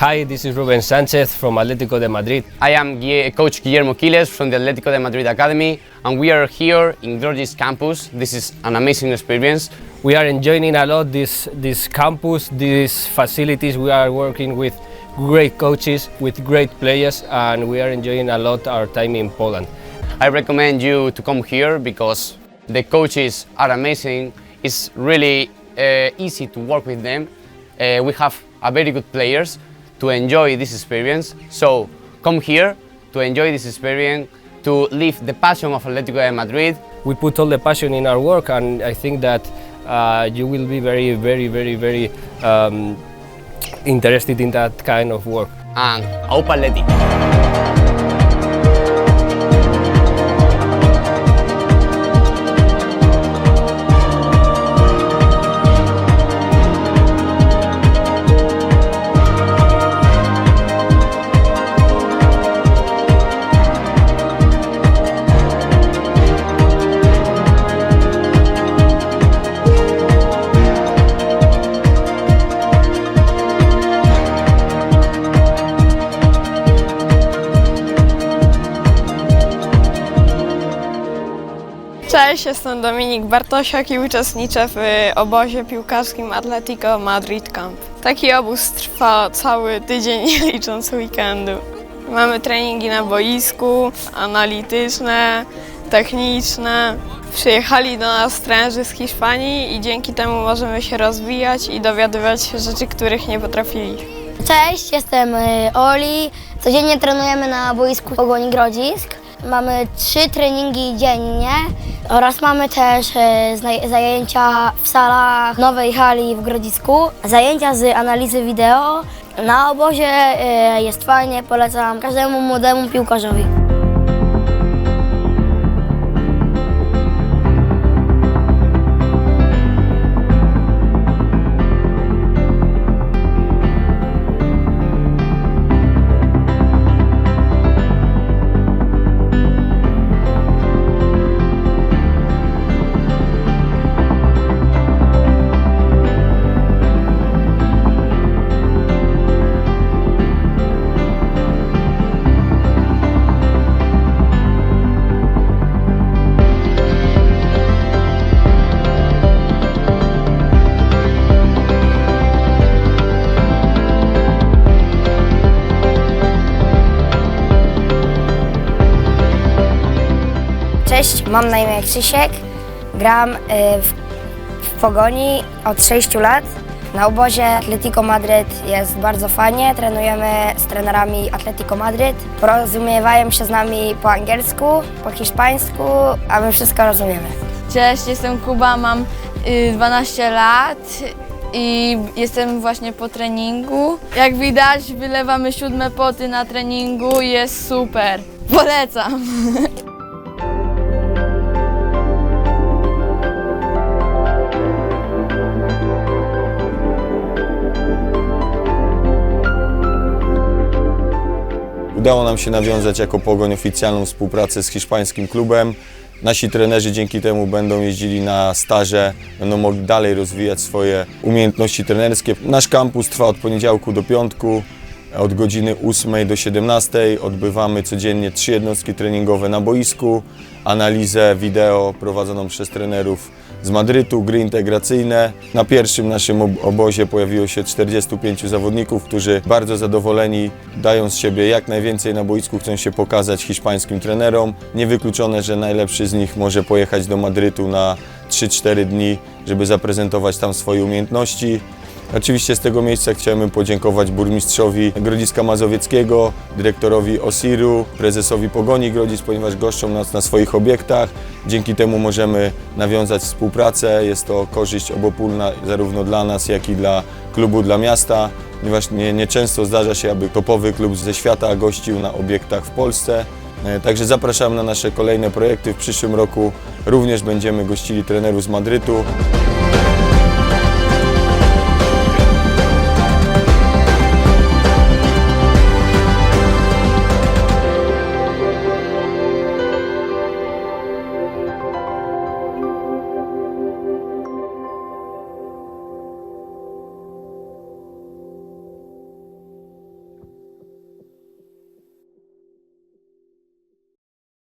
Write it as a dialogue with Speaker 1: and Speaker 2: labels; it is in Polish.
Speaker 1: Hi, this is Ruben Sanchez from Atlético de Madrid.
Speaker 2: I am Coach Guillermo Quiles from the Atlético de Madrid Academy, and we are here in Georgis campus. This is an amazing experience.
Speaker 1: We are enjoying a lot this this campus, these facilities. We are working with great coaches, with great players, and we are enjoying a lot our time in Poland.
Speaker 2: I recommend you to come here because the coaches are amazing. It's really uh, easy to work with them. Uh, we have a very good players to enjoy this experience. So come here to enjoy this experience, to live the passion of Atlético de Madrid.
Speaker 1: We put all the passion in our work, and I think that uh, you will be very, very, very, very um, interested in that kind of work.
Speaker 2: and Aupa Athletic.
Speaker 3: Cześć, jestem Dominik Bartosiak i uczestniczę w y, obozie piłkarskim Atletico Madrid Camp. Taki obóz trwa cały tydzień, nie licząc weekendu. Mamy treningi na boisku, analityczne, techniczne. Przyjechali do nas trenerzy z Hiszpanii i dzięki temu możemy się rozwijać i dowiadywać się rzeczy, których nie potrafiliśmy.
Speaker 4: Cześć, jestem y, Oli. Codziennie trenujemy na boisku Pogoni Grodzisk. Mamy trzy treningi dziennie oraz mamy też zna- zajęcia w salach nowej hali w Grodzisku. Zajęcia z analizy wideo. Na obozie y, jest fajnie, polecam każdemu młodemu piłkarzowi. Cześć, mam na imię Krzysiek. Gram y, w, w Pogoni od 6 lat. Na obozie Atletico Madryt jest bardzo fajnie. Trenujemy z trenerami Atletico Madryt. Porozumiewają się z nami po angielsku, po hiszpańsku, a my wszystko rozumiemy.
Speaker 5: Cześć, jestem Kuba, mam y, 12 lat i jestem właśnie po treningu. Jak widać, wylewamy siódme poty na treningu i jest super. Polecam.
Speaker 6: Udało nam się nawiązać jako Pogoń oficjalną współpracę z hiszpańskim klubem. Nasi trenerzy dzięki temu będą jeździli na staże, będą mogli dalej rozwijać swoje umiejętności trenerskie. Nasz kampus trwa od poniedziałku do piątku, od godziny 8 do 17. Odbywamy codziennie trzy jednostki treningowe na boisku, analizę wideo prowadzoną przez trenerów z Madrytu, gry integracyjne. Na pierwszym naszym ob- obozie pojawiło się 45 zawodników, którzy bardzo zadowoleni, dają z siebie jak najwięcej na boisku, chcą się pokazać hiszpańskim trenerom. Niewykluczone, że najlepszy z nich może pojechać do Madrytu na 3-4 dni, żeby zaprezentować tam swoje umiejętności. Oczywiście z tego miejsca chciałem podziękować burmistrzowi Grodziska Mazowieckiego, dyrektorowi Osiru, prezesowi Pogoni Grodzisk, ponieważ goszczą nas na swoich obiektach. Dzięki temu możemy nawiązać współpracę. Jest to korzyść obopólna zarówno dla nas, jak i dla klubu, dla miasta, ponieważ nie, nieczęsto zdarza się, aby topowy klub ze świata gościł na obiektach w Polsce. E, Także zapraszam na nasze kolejne projekty. W przyszłym roku również będziemy gościli trenerów z Madrytu.